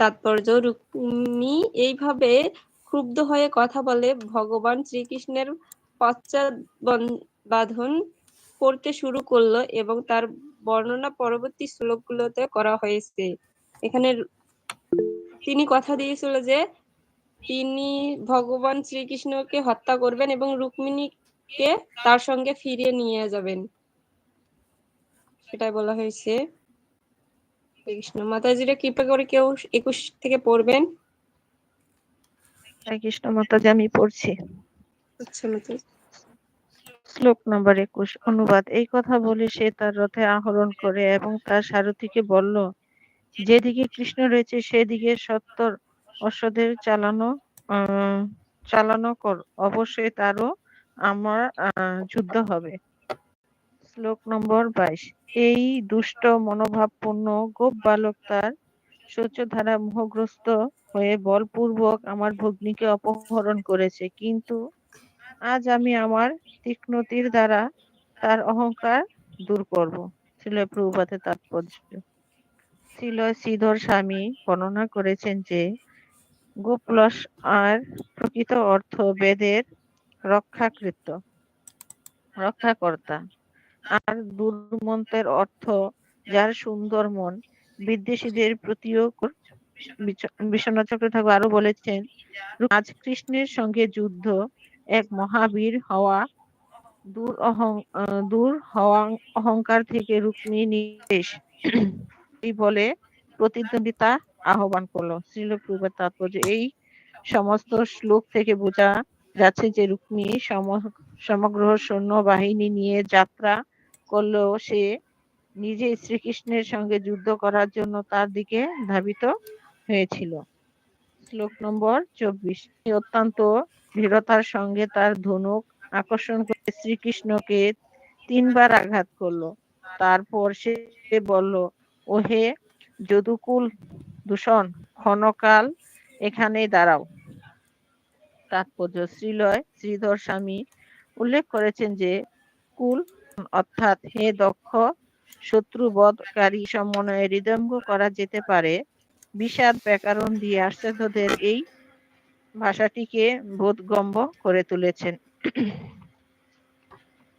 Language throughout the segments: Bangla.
তাৎপর্য রুক্মিণী এইভাবে ক্ষুব্ধ হয়ে কথা বলে, ভগবান শ্রীকৃষ্ণের পশ্চাৎ বাঁধন করতে শুরু করল এবং তার বর্ণনা পরবর্তী শ্লোকগুলোতে করা হয়েছে। এখানে তিনি কথা দিয়েছিল যে, তিনি ভগবান শ্রীকৃষ্ণকে হত্যা করবেন এবং রুক্মিণীকে তার সঙ্গে ফিরিয়ে নিয়ে যাবেন। সেটাই বলা হয়েছে। কৃষ্ণ মাতাজিরা কৃপা করে কেউ একুশ থেকে পড়বেন। কৃষ্ণ মাতাজি আমি পড়ছি। আচ্ছা মাতাজি। শ্লোক নম্বর একুশ অনুবাদ। এই কথা বলে সে তার রথে আহরণ করে এবং তার সারথীকে বলল যেদিকে কৃষ্ণ রয়েছে সেদিকে সত্তর অশ্বদের চালানো চালানো কর। অবশ্যই তারও আমার যুদ্ধ হবে। শ্লোক নম্বর বাইশ। এই দুষ্ট মনোভাবপূর্ণ গোপ বালক তার ধারা মোহগ্রস্ত হয়ে বলপূর্বক আমার ভগ্নীকে অপহরণ করেছে। কিন্তু আজ আমি আমার তীক্ষ্ণতির দ্বারা তার অহংকার দূর করব। ছিল প্রভুপাতের তাৎপর্য। ছিল শ্রীধর স্বামী বর্ণনা করেছেন যে, গোপলস আর প্রকৃত অর্থ বেদের রক্ষাকৃত রক্ষাকর্তা। আর দুর্মন্তের অর্থ যার সুন্দর মন। বিদ্বেষীদের প্রতিও বিশ্বনাথ চক্র ঠাকুর আরও বলেছেন আজ কৃষ্ণের সঙ্গে যুদ্ধ এক মহাবীর হওয়া দূর অহং দূর হওয়া অহংকার থেকে রুক্মিণী নির্দেশ। বলে প্রতিদ্বন্দ্বিতা আহ্বান করল। শ্রীল প্রভুর তাৎপর্য, এই সমস্ত শ্লোক থেকে বোঝা যাচ্ছে যে রুক্মিণী সমগ্র সৈন্য বাহিনী নিয়ে যাত্রা করলেও সে নিজে শ্রীকৃষ্ণের সঙ্গে যুদ্ধ করার জন্য তার দিকে ধাবিত হয়েছিল। শ্লোক নম্বর চব্বিশ। অত্যন্ত দৃঢ়তার সঙ্গে তার ধনুক আকর্ষণ করে শ্রীকৃষ্ণকে তিনবার আঘাত করল। তারপর সে বলল, ওহে যদুকুল দূষণ, ক্ষণকাল এখানে দাঁড়াও। তাৎপর্য শ্রীলয়, শ্রীধর স্বামী উল্লেখ করেছেন যে কুল অর্থাৎ হে দক্ষ, শত্রুবধকারী সমন্বয়ে হৃদয়ঙ্গ করা যেতে পারে। বিষাদ ব্যাকরণ দিয়ে আশ্চর্যদের এই ভাষাটিকে বোধগম্য করে তুলেছেন।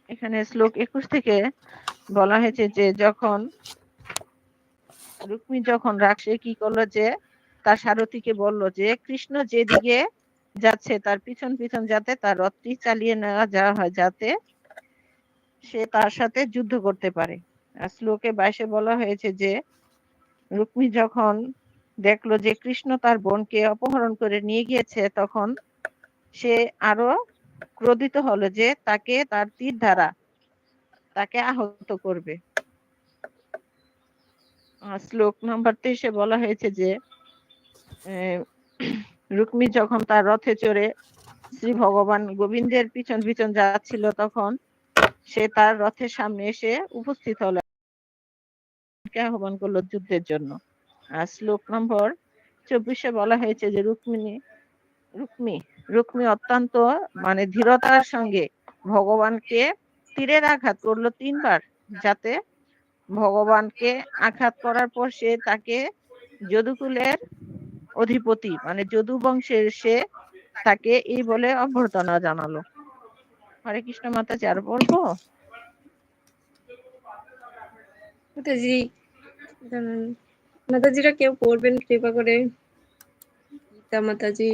এখানে শ্লোক একুশ থেকে বলা হয়েছে যে, যখন রুক্মি যখন রাখছে কি করল যে, তার সারথীকে বলল যে, কৃষ্ণ যেদিকে যাচ্ছে তার পিছন পিছন যাতে তার রথটি চালিয়ে নেওয়া যাওয়া হয়, যাতে সে তার সাথে যুদ্ধ করতে পারে। আর শ্লোকে বাইশে বলা হয়েছে যে, রুক্মি যখন দেখল যে কৃষ্ণ তার বোনকে অপহরণ করে নিয়ে গিয়েছে, তখন সে আরও ক্রোধিত হলো যে তাকে তার তীর দ্বারা তাকে আহত করবে। শ্লোক নাম্বার তেইশে বলা হয়েছে যে রুক্মি যখন তার রথে চড়ে শ্রী ভগবান গোবিন্দের পিছন পিছন যাচ্ছিল, তখন সে তার রথের সামনে এসে উপস্থিত হলো। আহ্বান করল যুদ্ধের জন্য। আর শ্লোক নম্বর চব্বিশে বলা হয়েছে যে, রুক্মিণী, রুক্মি রুক্মি অত্যন্ত মানে ধীরতার সঙ্গে ভগবানকে তীরের আঘাত করল তিনবার, যাতে ভগবানকে আঘাত করার পর সে তাকে যদুকুলের অধিপতি মানে যদু বংশের সে তাকে এই বলে অভ্যর্থনা জানালো। হরে কৃষ্ণ মাতা চার বলব? মাতাজি মাতাজিরা কেউ পড়বেন কৃপা করে। গীতা মাতাজি।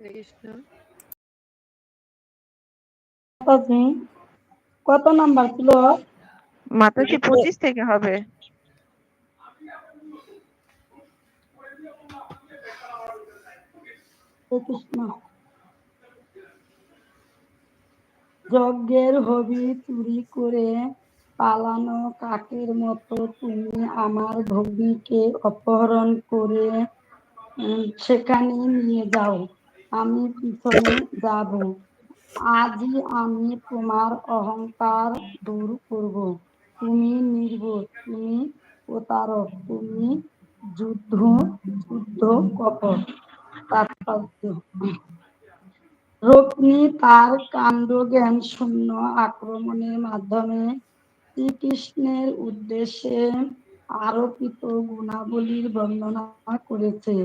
কৃষ্ণ। মাতাজি কত নাম্বার ছিল মাতাজি পঁচিশ থেকে হবে। কৃষ্ণ যজ্ঞের হবি চুরি করে পালানো কাকের মতো তুমি আমার ভগ্নীকে অপহরণ করে সেখানে নিয়ে যাও। আমি পিছনে যাব। আজই আমি তোমার অহংকার দূর করব। তুমি নির্বোধ, তুমি প্রতারক, তুমি যুদ্ধ যুদ্ধ কপট। তাৎপর্য। তার কাণ্ড জ্ঞান শূন্য আক্রমণের মাধ্যমে শ্রীকৃষ্ণের উদ্দেশ্যে আরোপিত গুণাবলীর বর্ণনা করেছে।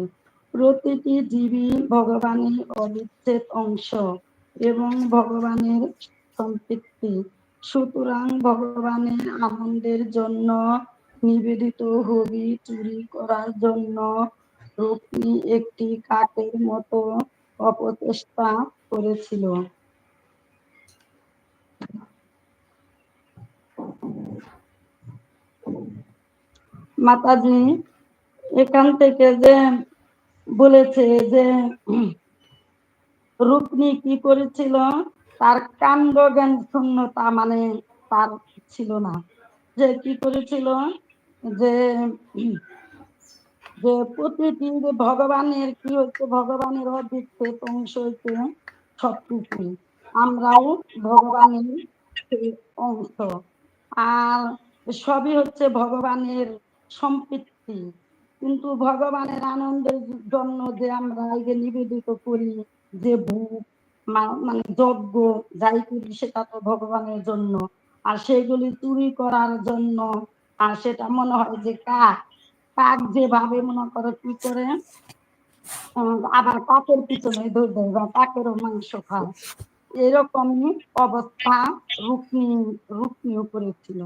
প্রতিটি জীবী ভগবানের অবিচ্ছেদ অংশ এবং ভগবানের সম্পৃক্তি। সুতরাং ভগবানের আনন্দের জন্য নিবেদিত হবি চুরি করার জন্য রুক্মিণী একটি কাকের মতো অপচেষ্টা করেছিল। মাতাজি এখান থেকে যে বলেছে যে রুক্মিণী কি করেছিল? তার কাণ্ড জ্ঞান শূন্যতা মানে তার ছিল না। যে কি করেছিল? যে যে প্রতিটি যে ভগবানের কি হচ্ছে ভগবানের অবিচ্ছেদ অংশ হচ্ছে সবটুকু আমরাও ভগবানের অংশ। আর সবই হচ্ছে ভগবানের সম্পৃক্তি। কিন্তু ভগবানের আনন্দের জন্য যে আমরা এই যে নিবেদিত করি, যে মা- মানে যজ্ঞ যাই করি, সেটা তো ভগবানের জন্য। আর সেগুলি চুরি করার জন্য, আর সেটা মনে হয় যে কাক কাক যেভাবে মনে করে কি করে আবার কাকের পিছনে দৌড় বা কাকেরও মাংস খায়। এরকমই অবস্থা রুক্মিণী রুক্মিণীও করেছিল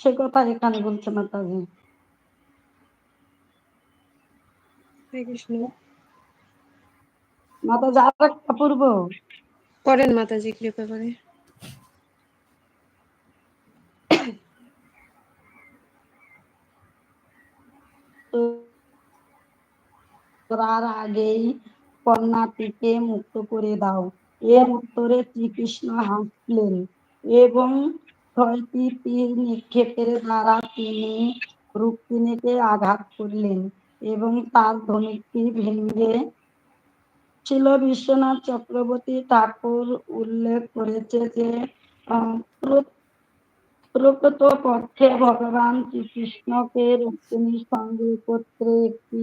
সে কথা এখানে বলছে মাতাজি মাতাজি আর একটা পূর্ব করেন মাতাজি কৃপা করে। করার আগেই কন্যাটিকে মুক্ত করে দাও। এর উত্তরে শ্রীকৃষ্ণ হাসলেন এবং ছয়টি তীর নিক্ষেপের দ্বারা তিনি রুক্মিণীকে আঘাত করলেন এবং তার ধনুকটি ভেঙে ছিল। বিশ্বনাথ চক্রবর্তী ঠাকুর উল্লেখ করেছে যে প্রকৃত পক্ষে ভগবান শ্রীকৃষ্ণকে রুক্মিণীর সঙ্গে একত্রে একটি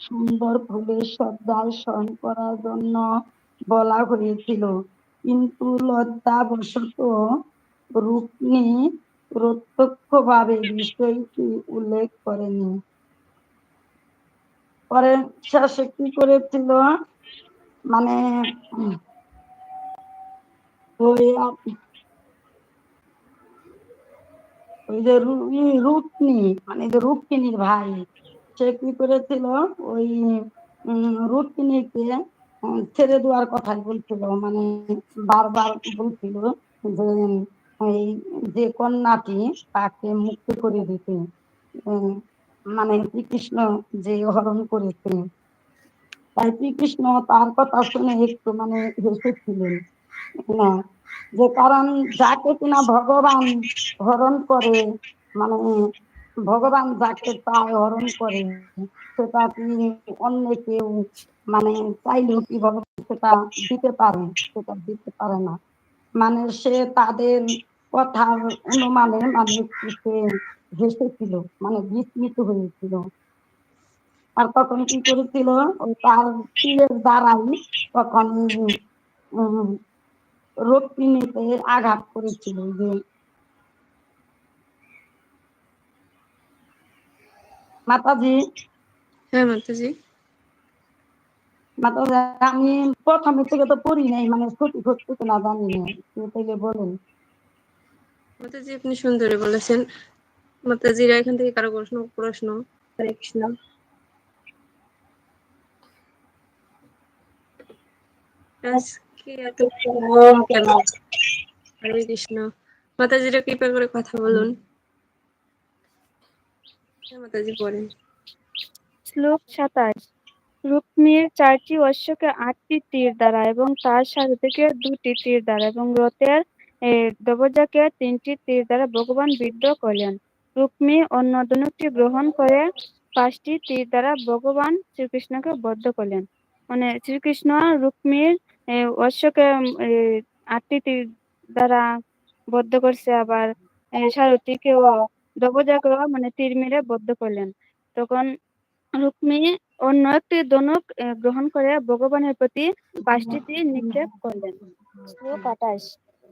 সুন্দর ফুলের সজ্জায় শয়ন করার জন্য বলা হয়েছিল। কিন্তু লজ্জাবশত রুক্মিণী প্রত্যক্ষভাবে বিষয়টি উল্লেখ করেনি। পরে শেষে কি করেছিল? মানে ওই যে রু- ই রুক্মিণী মানে যে রুক্মিণীর ভাই, সে কি করেছিল? ওই রুক্মিণীকে ছেড়ে দেওয়ার কথা বলছিল মানে বারবার বলছিল যে, এই যে কন্যাটি তাকে মুক্ত করে দিতে মানে শ্রীকৃষ্ণ যে হরণ করেছে। তাই শ্রীকৃষ্ণ তার কথা শুনে একটু মানে হেসেছিলেন। না যে কারণ যাকে কিনা ভগবান হরণ করে মানে ভগবান যাকে চায় হরণ করে, সেটা কি অন্য কেউ মানে চাইলেও কি ভগবান সেটা দিতে পারে? সেটা দিতে পারে না। মানে সে তাদের কথার অনুমানে মানে সে হেসেছিল মানে বিস্মিত হয়েছিল। আর তখন কি করেছিল? তার তীরের দ্বারাই তখন রক্তিনীতে আঘাত করেছিল যে মাতাজি। হ্যাঁ মাতাজি। মাতাজি আমি প্রথমে থেকে তো পড়ি নাই মানে সত্যি সত্যি কিনা জানি না তাইলে বলেন। মাতাজি আপনি সুন্দরী বলেছেন। মাতাজিরা এখান থেকে কারও প্রশ্ন প্রশ্ন? হরে কৃষ্ণ। আজকে মাতাজিরা কৃপা করে কথা বলুন। হ্যাঁ মাতাজি শ্লোক সাতাশ। চারটি অশ্বকে আটটি তীর দ্বারা এবং তার দুটি তীর দ্বারা এবং রথের এ, দরজাকে তিনটি তীর দ্বারা ভগবান বিদ্ধ করলেন। রুক্মিণী অন্য ধনুকটি গ্রহণ করে পাঁচটি তীর দ্বারা ভগবান শ্রীকৃষ্ণকে বদ্ধ করলেন। মানে শ্রীকৃষ্ণ রুক্মিণীর এ, অশ্বকে উম, আটটি তীর দ্বারা বদ্ধ করছে আবার সারথীকেও দরজাকেও মানে তীর মেরে বদ্ধ করলেন। তখন রুক্মিণী অন্য একটি ধনুক গ্রহণ করে ভগবানের প্রতি পাঁচটি তীর নিক্ষেপ করলেন। শ্লোক আঠাশ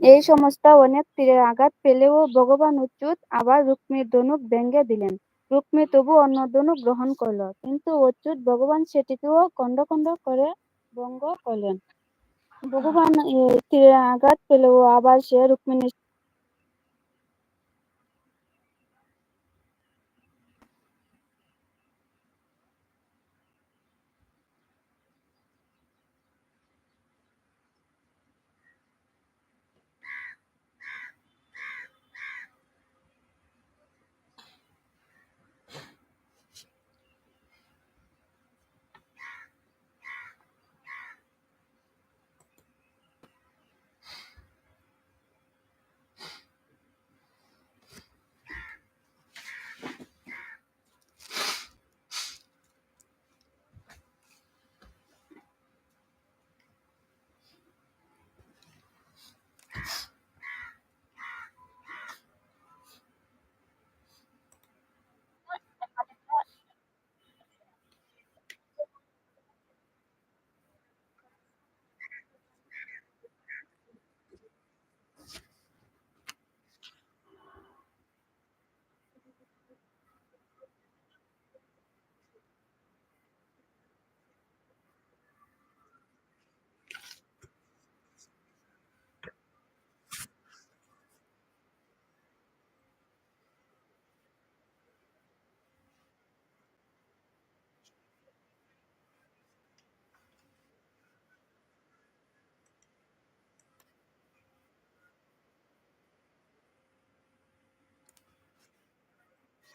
এই সমস্ত অনেক তীরের আঘাত পেলেও ভগবান অচ্যুত আবার রুক্মির ধনুক ভেঙে দিলেন। রুক্মি তবু অন্য ধনুক গ্রহণ করল কিন্তু অচ্যুত ভগবান সেটিকেও খণ্ড খণ্ড করে ভঙ্গ করলেন। ভগবান এই তীরের আঘাত পেলেও